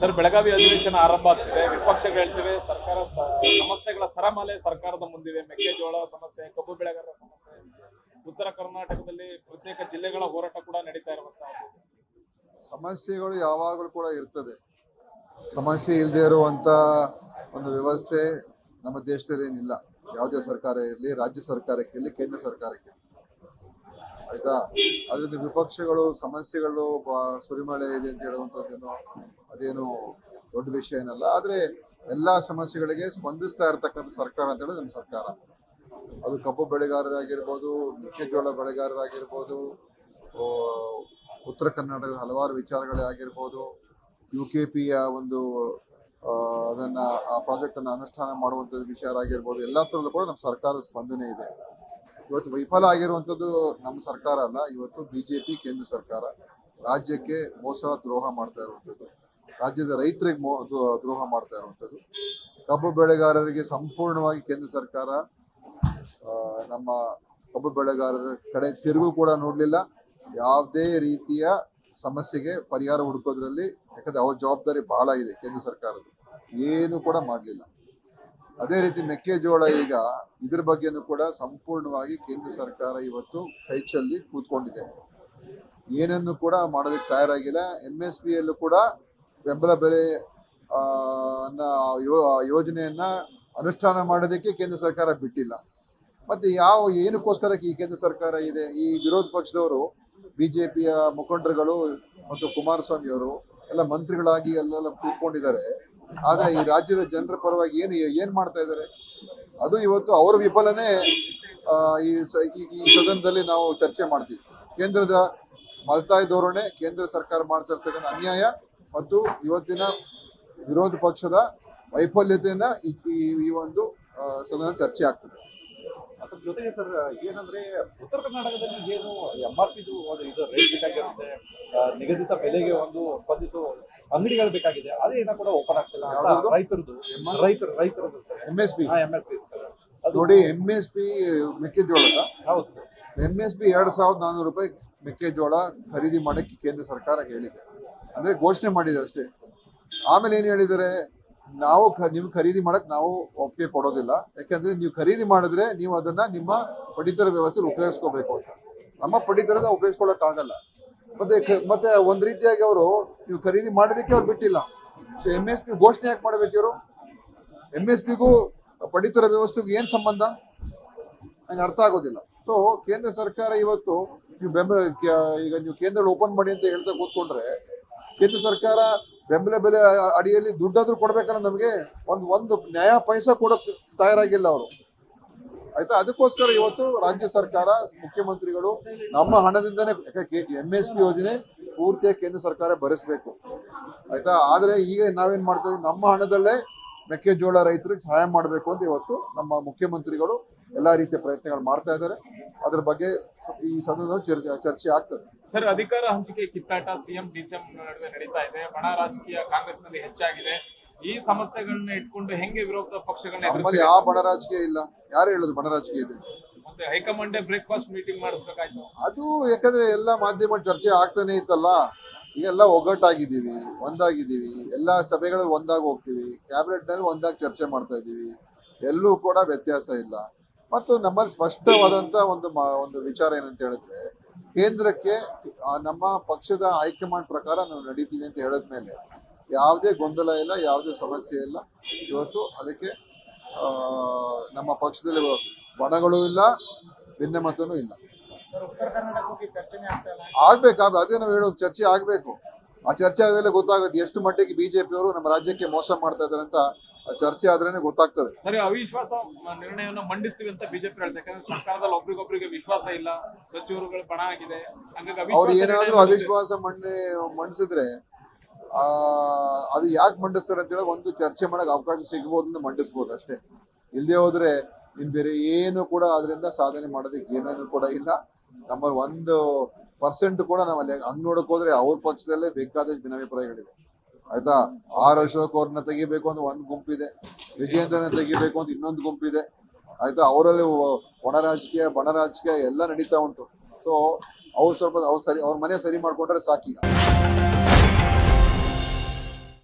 Sir, Belagavi ಅಧಿವೇಶನ ಆರಂಭ ಆಗ್ತಿದೆ. ವಿಪಕ್ಷಗಳು ಹೇಳ್ತಿವೆ, ಸರ್ಕಾರ ಸಮಸ್ಯೆಗಳ ಸರಮಾಲೆ ಸರ್ಕಾರದ ಮುಂದಿದೆ. ಮೆಕ್ಕೆಜೋಳ ಸಮಸ್ಯೆ, ಕಬ್ಬು ಬೆಳೆಗಾರರ ಸಮಸ್ಯೆ. ಉತ್ತರ ಕರ್ನಾಟಕದಲ್ಲಿ ಪ್ರತ್ಯೇಕ ಜಿಲ್ಲೆಗಳ ಹೋರಾಟ ಕೂಡ ನಡೀತಾ ಇರುವಂತಹ ಸಮಸ್ಯೆಗಳು ಯಾವಾಗಲೂ ಕೂಡ ಇರ್ತದೆ. ಸಮಸ್ಯೆ ಇಲ್ಲದೆ ಇರುವಂತ ಒಂದು ವ್ಯವಸ್ಥೆ ನಮ್ಮ ದೇಶದಲ್ಲಿ ಏನಿಲ್ಲ. ಯಾವುದೇ ಸರ್ಕಾರ ಇರಲಿ, ರಾಜ್ಯ ಸರ್ಕಾರಕ್ಕೆ ಇರಲಿ, ಕೇಂದ್ರ ಸರ್ಕಾರಕ್ಕೆ. ಆಯ್ತಾ? ಅದರಿಂದ ವಿಪಕ್ಷಗಳು, ಸಮಸ್ಯೆಗಳು ಸುರಿಮಳೆ ಇದೆ ಅಂತ ಹೇಳುವಂಥದ್ದೇನು ಅದೇನು ದೊಡ್ಡ ವಿಷಯ ಏನಲ್ಲ. ಆದ್ರೆ ಎಲ್ಲಾ ಸಮಸ್ಯೆಗಳಿಗೆ ಸ್ಪಂದಿಸ್ತಾ ಇರತಕ್ಕಂಥ ಸರ್ಕಾರ ಅಂತ ಹೇಳಿದ್ರೆ ನಮ್ಮ ಸರ್ಕಾರ. ಅದು ಕಬ್ಬು ಬೆಳೆಗಾರರಾಗಿರ್ಬೋದು, ಮೆಕ್ಕೆಜೋಳ ಬೆಳೆಗಾರರಾಗಿರ್ಬೋದು ಉತ್ತರ ಕರ್ನಾಟಕದ ಹಲವಾರು ವಿಚಾರಗಳೇ ಆಗಿರ್ಬೋದು. ಯು ಕೆ ಪಿಯ ಒಂದು ಅದನ್ನ, ಆ ಪ್ರಾಜೆಕ್ಟ್ ಅನ್ನ ಅನುಷ್ಠಾನ ಮಾಡುವಂಥದ್ದು ವಿಚಾರ ಆಗಿರ್ಬೋದು, ಎಲ್ಲ ತರಲ್ಲೂ ಕೂಡ ನಮ್ಮ ಸರ್ಕಾರದ ಸ್ಪಂದನೆ ಇದೆ. ಇವತ್ತು ವಿಫಲ ಆಗಿರುವಂಥದ್ದು ನಮ್ಮ ಸರ್ಕಾರ ಅಲ್ಲ. ಇವತ್ತು ಬಿಜೆಪಿ, ಕೇಂದ್ರ ಸರ್ಕಾರ ರಾಜ್ಯಕ್ಕೆ ಮೋಸ, ದ್ರೋಹ ಮಾಡ್ತಾ ಇರುವಂಥದ್ದು. ರಾಜ್ಯದ ರೈತರಿಗೆ ಮೋ, ದ್ರೋ- ದ್ರೋಹ ಮಾಡ್ತಾ ಇರುವಂಥದ್ದು. ಕಬ್ಬು ಬೆಳೆಗಾರರಿಗೆ ಸಂಪೂರ್ಣವಾಗಿ ಕೇಂದ್ರ ಸರ್ಕಾರ ನಮ್ಮ ಕಬ್ಬು ಬೆಳೆಗಾರರ ಕಡೆ ತಿರುಗು ಕೂಡ ನೋಡಲಿಲ್ಲ. ಯಾವುದೇ ರೀತಿಯ ಸಮಸ್ಯೆಗೆ ಪರಿಹಾರ ಹುಡುಕೋದ್ರಲ್ಲಿ ಯಾಕಂದ್ರೆ ಅವ್ರ ಜವಾಬ್ದಾರಿ ಬಹಳ ಇದೆ ಕೇಂದ್ರ ಸರ್ಕಾರದ ಏನು ಕೂಡ ಮಾಡಲಿಲ್ಲ. ಅದೇ ರೀತಿ ಮೆಕ್ಕೆಜೋಳ ಈಗ ಇದ್ರ ಬಗ್ಗೆನೂ ಕೂಡ ಸಂಪೂರ್ಣವಾಗಿ ಕೇಂದ್ರ ಸರ್ಕಾರ ಇವತ್ತು ಕೈಚಲ್ಲಿ ಕೂತ್ಕೊಂಡಿದೆ. ಏನನ್ನು ಕೂಡ ಮಾಡೋದಕ್ಕೆ ತಯಾರಾಗಿಲ್ಲ. ಎಂ ಎಸ್ ಪಿ ಯಲ್ಲೂ ಕೂಡ ಬೆಂಬಲ ಬೆಲೆ ಯೋಜನೆಯನ್ನ ಅನುಷ್ಠಾನ ಮಾಡೋದಕ್ಕೆ ಕೇಂದ್ರ ಸರ್ಕಾರ ಬಿಟ್ಟಿಲ್ಲ. ಮತ್ತೆ ಯಾವ ಏನಕ್ಕೋಸ್ಕರ ಈ ಕೇಂದ್ರ ಸರ್ಕಾರ ಇದೆ? ಈ ವಿರೋಧ ಪಕ್ಷದವರು ಬಿಜೆಪಿಯ ಮುಖಂಡರುಗಳು ಮತ್ತು ಕುಮಾರಸ್ವಾಮಿ ಅವರು ಎಲ್ಲ ಮಂತ್ರಿಗಳಾಗಿ ಎಲ್ಲೆಲ್ಲ ಕೂತ್ಕೊಂಡಿದ್ದಾರೆ. ಆದ್ರೆ ಈ ರಾಜ್ಯದ ಜನರ ಪರವಾಗಿ ಏನು ಏನ್ ಮಾಡ್ತಾ ಇದ್ದಾರೆ? ಅದು ಇವತ್ತು ಅವರ ವಿಫಲನೆ ಈ ಸದನದಲ್ಲಿ ನಾವು ಚರ್ಚೆ ಮಾಡ್ತೀವಿ. ಕೇಂದ್ರದ ಮಲ್ತಾಯಿ ಧೋರಣೆ, ಕೇಂದ್ರ ಸರ್ಕಾರ ಮಾಡ್ತಾ ಇರ್ತಕ್ಕಂಥ ಅನ್ಯಾಯ ಮತ್ತು ಇವತ್ತಿನ ವಿರೋಧ ಪಕ್ಷದ ವೈಫಲ್ಯತೆಯನ್ನ ಈ- ಒಂದು ಸದನ ಚರ್ಚೆ ಆಗ್ತದೆ. ಜೊತೆಗೆ ಸರ್, ಏನಂದ್ರೆ ಉತ್ತರ ಕರ್ನಾಟಕದಲ್ಲಿ ಏನು ಎಂ ಆರ್ ಇದು ರೇಟ್ ನಿಗದಿತ ಬೆಲೆಗೆ ಒಂದು ಸ್ಪಂದಿಸುವ ಅಂಗಡಿಗಳು ಬೇಕಾಗಿದೆ. ಅದೇನ ಕೂಡ ಓಪನ್ ಆಗ್ತಿಲ್ಲ ರೈತರದು ರೈತರು ರೈತರದ್ದು sir M S P M S P ನೋಡಿ ಎಂ ಎಸ್ ಪಿ ಮೆಕ್ಕೆಜೋಳದ. ಹೌದು. ಎಂ ಎಸ್ ಪಿ ಎರಡ್ ಸಾವಿರದ ನಾನ್ನೂರು ರೂಪಾಯಿ ಮೆಕ್ಕೆಜೋಳ ಖರೀದಿ ಮಾಡಕ್ಕೆ ಕೇಂದ್ರ ಸರ್ಕಾರ ಹೇಳಿದೆ. ಅಂದ್ರೆ ಘೋಷಣೆ ಮಾಡಿದೆ ಅಷ್ಟೇ. ಆಮೇಲೆ ಏನ್ ಹೇಳಿದರೆ ನಾವು ನಿಮ್ ಖರೀದಿ ಮಾಡಕ್ ನಾವು ಒಪ್ಪಿಗೆ ಕೊಡೋದಿಲ್ಲ. ಯಾಕಂದ್ರೆ ನೀವು ಖರೀದಿ ಮಾಡಿದ್ರೆ ನೀವು ಅದನ್ನ ನಿಮ್ಮ ಪಡಿತರ ವ್ಯವಸ್ಥೆ ಉಪಯೋಗಿಸ್ಕೋಬೇಕು ಅಂತ. ನಮ್ಮ ಪಡಿತರದ ಉಪಯೋಗಿಸ್ಕೊಳಕ್ ಆಗಲ್ಲ ಮತ್ತೆ ಮತ್ತೆ ಒಂದ್ ರೀತಿಯಾಗಿ ಅವರು ನೀವು ಖರೀದಿ ಮಾಡೋದಕ್ಕೆ ಅವ್ರು ಬಿಟ್ಟಿಲ್ಲ. ಸೊ ಎಂ ಎಸ್ ಪಿ ಘೋಷಣೆ ಯಾಕೆ ಮಾಡ್ಬೇಕು ಇವರು? ಎಂ ಎಸ್ ಪಿಗೂ ಪಡಿತರ ವ್ಯವಸ್ಥೆಗೂ ಏನ್ ಸಂಬಂಧ? ನನಗೆ ಅರ್ಥ ಆಗೋದಿಲ್ಲ. ಸೊ ಕೇಂದ್ರ ಸರ್ಕಾರ ಇವತ್ತು ನೀವು ಬೆಂಬಲ ಈಗ ನೀವು ಕೇಂದ್ರ ಓಪನ್ ಮಾಡಿ ಅಂತ ಹೇಳ್ತಾ ಕೂತ್ಕೊಂಡ್ರೆ, ಕೇಂದ್ರ ಸರ್ಕಾರ ಬೆಂಬಲ ಬೆಲೆ ಅಡಿಯಲ್ಲಿ ದುಡ್ಡಾದ್ರೂ ಕೊಡ್ಬೇಕಲ್ಲ ನಮಗೆ? ಒಂದು ಒಂದು ನ್ಯಾಯ ಪೈಸಾ ಕೊಡಕ್ ತಯಾರಾಗಿಲ್ಲ ಅವರು. ಆಯ್ತಾ? ಅದಕ್ಕೋಸ್ಕರ ಇವತ್ತು ರಾಜ್ಯ ಸರ್ಕಾರ, ಮುಖ್ಯಮಂತ್ರಿಗಳು ನಮ್ಮ ಹಣದಿಂದನೇ ಎಂ ಎಸ್ ಪಿ ಯೋಜನೆ ಪೂರ್ತಿಯಾಗಿ ಕೇಂದ್ರ ಸರ್ಕಾರ ಭರಿಸ್ಬೇಕು. ಆಯ್ತಾ? ಆದ್ರೆ ಈಗ ನಾವೇನ್ ಮಾಡ್ತಾ ಇದೀವಿ? ನಮ್ಮ ಹಣದಲ್ಲೇ ಮೆಕ್ಕೆಜೋಳ ರೈತರಿಗೆ ಸಹಾಯ ಮಾಡಬೇಕು ಅಂತ ಇವತ್ತು ನಮ್ಮ ಮುಖ್ಯಮಂತ್ರಿಗಳು ಎಲ್ಲಾ ರೀತಿಯ ಪ್ರಯತ್ನಗಳು ಮಾಡ್ತಾ ಇದ್ದಾರೆ. ಅದ್ರ ಬಗ್ಗೆ ಈ ಸದನದಲ್ಲಿ ಚರ್ಚೆ ಆಗ್ತದೆ. ಸರ್, ಅಧಿಕಾರ ಹಂಚಿಕೆ ಕಿತ್ತಾಟ ಸಿಎಂ ಡಿಸಿಎಂ ನಡುವೆ ನಡೀತಾ ಇದೆ. ಬಣ ರಾಜಕೀಯ ಕಾಂಗ್ರೆಸ್ನಲ್ಲಿ ಹೆಚ್ಚಾಗಿದೆ. ಈ ಸಮಸ್ಯೆಗಳನ್ನ ಇಟ್ಕೊಂಡು ಹೆಂಗೆ ವಿರೋಧ ಪಕ್ಷಗಳನ್ನ ನಮ್ಮಲ್ಲಿ? ಯಾವ ಬಣ ರಾಜಕೀಯ ಇಲ್ಲ. ಯಾರು ಹೇಳುದು ಬಡ ರಾಜಕೀಯ ಇದೆ? ಮತ್ತೆ ಹೈಕಮಾಂಡ್ ಬ್ರೇಕ್ಫಾಸ್ಟ್ ಮೀಟಿಂಗ್ ಮಾಡಿಸ್ಬೇಕಾಯ್ತು. ಅದು ಯಾಕಂದ್ರೆ ಎಲ್ಲ ಮಾಧ್ಯಮ ಚರ್ಚೆ ಆಗ್ತಾನೆ ಇತ್ತಲ್ಲ. ಈಗೆಲ್ಲ ಒಗ್ಗಟ್ಟಾಗಿದ್ದೀವಿ ಒಂದಾಗಿದ್ದೀವಿ. ಎಲ್ಲಾ ಸಭೆಗಳಲ್ಲಿ ಒಂದಾಗಿ ಹೋಗ್ತೀವಿ. ಕ್ಯಾಬಿನೆಟ್ನಲ್ಲಿ ಒಂದಾಗಿ ಚರ್ಚೆ ಮಾಡ್ತಾ ಇದ್ದೀವಿ. ಎಲ್ಲೂ ಕೂಡ ವ್ಯತ್ಯಾಸ ಇಲ್ಲ. ಮತ್ತು ನಮ್ಮಲ್ಲಿ ಸ್ಪಷ್ಟವಾದಂತ ಒಂದು ಒಂದು ವಿಚಾರ ಏನಂತ ಹೇಳಿದ್ರೆ ಕೇಂದ್ರಕ್ಕೆ ನಮ್ಮ ಪಕ್ಷದ ಹೈಕಮಾಂಡ್ ಪ್ರಕಾರ ನಾವು ನಡೀತೀವಿ ಅಂತ ಹೇಳಿದ್ಮೇಲೆ ಯಾವುದೇ ಗೊಂದಲ ಇಲ್ಲ ಯಾವುದೇ ಸಮಸ್ಯೆ ಇಲ್ಲ. ಇವತ್ತು ಅದಕ್ಕೆ ಆ, ನಮ್ಮ ಪಕ್ಷದಲ್ಲಿ ಬಣಗಳು ಇಲ್ಲ ಭಿನ್ನಮತನೂ ಇಲ್ಲ. ಆಗ್ಬೇಕು ಆಗ್- ಅದೇ ನಾವು ಹೇಳೋದು ಚರ್ಚೆ ಆಗ್ಬೇಕು. ಆ ಚರ್ಚೆ ಆದ್ರೆ ಗೊತ್ತಾಗುತ್ತೆ ಎಷ್ಟು ಮಟ್ಟಿಗೆ ಬಿಜೆಪಿ ಅವರು ನಮ್ಮ ರಾಜ್ಯಕ್ಕೆ ಮೋಸ ಮಾಡ್ತಾ ಇದ್ದಾರೆ ಅಂತ ಚರ್ಚೆ ಆದ್ರೇನೆ ಗೊತ್ತಾಗ್ತದೆ. ಸರಿ ಅವಿಶ್ವಾಸ ನಿರ್ಣಯವನ್ನು ಮಂಡಿಸ್ತೀವಿ ಅಂತ ಬಿಜೆಪಿ ಹೇಳ್ತಾರೆ ಯಾಕಂದ್ರೆ ಸರ್ಕಾರದಲ್ಲಿ ಒಬ್ರಿಗೊಬ್ರಿಗೆ ವಿಶ್ವಾಸ ಇಲ್ಲ ಸಚಿವರುಗಳು ಬಣ ಆಗಿದೆ. ಅವ್ರು ಏನಾದ್ರೂ ಅವಿಶ್ವಾಸ ಮಂಡಿ ಮಂಡಿಸಿದ್ರೆ ಅದು ಯಾಕೆ ಮಂಡಿಸ್ತಾರೆ ಅಂತ ಹೇಳಿ ಒಂದು ಚರ್ಚೆ ಮಾಡಕ್ ಅವಕಾಶ ಸಿಗ್ಬೋದು ಅಂತ ಮಂಡಿಸ್ಬೋದು ಅಷ್ಟೇ. ಇಲ್ಲದೆ ಹೋದ್ರೆ ಇನ್ ಬೇರೆ ಏನು ಕೂಡ ಅದರಿಂದ ಸಾಧನೆ ಮಾಡೋದಕ್ಕೆ ಏನೇನು ಕೂಡ ಇಲ್ಲ. ನಮ್ಮ ಒಂದು ಪರ್ಸೆಂಟ್ ಕೂಡ ನಾವಲ್ಲಿ ಹಂಗ್ ನೋಡಕ್ ಹೋದ್ರೆ ಅವ್ರ ಪಕ್ಷದಲ್ಲೇ ಬೇಕಾದಷ್ಟು ಭಿನ್ನಾಭಿಪ್ರಾಯಗಳಿದೆ. ಆಯ್ತಾ? ಆರ್ ಅಶೋಕ್ ಅವ್ರನ್ನ ತೆಗಿಬೇಕು ಅಂತ ಒಂದ್ ಗುಂಪಿದೆ. ವಿಜಯೇಂದ್ರನ ತೆಗಿಬೇಕು ಅಂತ ಇನ್ನೊಂದು ಗುಂಪಿದೆ. ಆಯ್ತಾ? ಅವರಲ್ಲಿ ಒಣ ರಾಜಕೀಯ, ಬಣ ರಾಜಕೀಯ ಎಲ್ಲ ನಡೀತಾ ಉಂಟು. ಸೊ ಅವ್ರು ಸ್ವಲ್ಪ ಅವ್ರು ಸರಿ, ಅವ್ರ ಮನೆ ಸರಿ ಮಾಡ್ಕೊಂಡ್ರೆ ಸಾಕೀಗ